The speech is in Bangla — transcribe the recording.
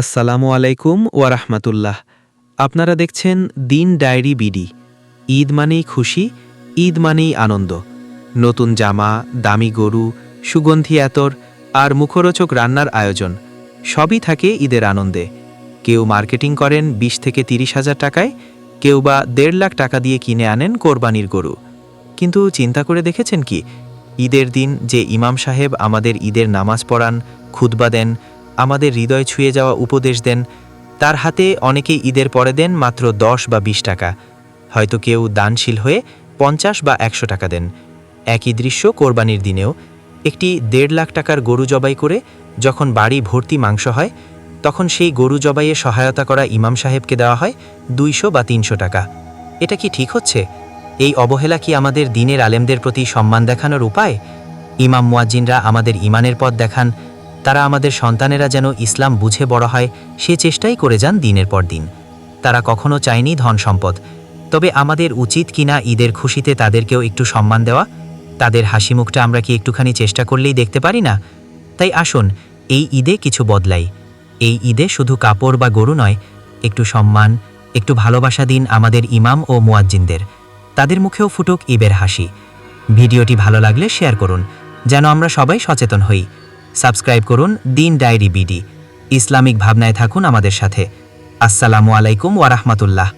আসসালামু আলাইকুম ওয়ারাহমাতুল্লাহ আপনারা দেখছেন দিন ডায়েরি বিডি। ঈদ মানেই খুশি, ঈদ মানেই আনন্দ। নতুন জামা, দামি গরু, সুগন্ধি এতর আর মুখরোচক রান্নার আয়োজন, সবই থাকে ঈদের আনন্দে। কেউ মার্কেটিং করেন বিশ থেকে তিরিশ হাজার টাকায়, কেউ বা দেড় লাখ টাকা দিয়ে কিনে আনেন কোরবানির গরু। কিন্তু চিন্তা করে দেখেছেন কি? ঈদের দিন যে ইমাম সাহেব আমাদের ঈদের নামাজ পড়ান, খুতবা দেন আমাদের হৃদয় ছুঁয়ে যাওয়া উপদেশ দেন, তার হাতে অনেকেই ঈদের পরে দেন মাত্র দশ বা বিশ টাকা। হয়তো কেউ দানশীল হয়ে পঞ্চাশ বা একশো টাকা দেন। একই দৃশ্য কোরবানির দিনেও। একটি দেড় লাখ টাকার গরু জবাই করে যখন বাড়ি ভর্তি মাংস হয়, তখন সেই গরু জবাইয়ে সহায়তা করা ইমাম সাহেবকে দেওয়া হয় দুইশো বা তিনশো টাকা। এটা কি ঠিক হচ্ছে? এই অবহেলা কি আমাদের দিনের আলেমদের প্রতি সম্মান দেখানোর উপায়? ইমাম মুয়াজ্জিনরা আমাদের ইমানের পথ দেখান তারা আমাদের সন্তানেরা যেন ইসলাম বুঝে বড় হয়, সে চেষ্টাই করে যান দিনের পর দিন। তারা কখনো চায়নি ধন সম্পদ। তবে আমাদের উচিত কিনা ঈদের খুশিতে তাদেরকেও একটু সম্মান দেওয়া? তাদের হাসি মুখটা আমরা কি একটুখানি চেষ্টা করলেই দেখতে পারি না? তাই আসুন, এই ঈদে কিছু বদলাই। এই ঈদে শুধু কাপড় বা গরু নয়, একটু সম্মান, একটু ভালোবাসা দিন আমাদের ইমাম ও মুয়াজ্জিনদের। তাদের মুখেও ফুটুক ঈদের হাসি। ভিডিওটি ভালো লাগলে শেয়ার করুন, যেন আমরা সবাই সচেতন হই। সাবস্ক্রাইব করুন দিন ডায়েরি বিডি। ইসলামিক ভাবনায় থাকুন আমাদের সাথে। আসসালামু আলাইকুম ওয়ারাহমাতুল্লাহ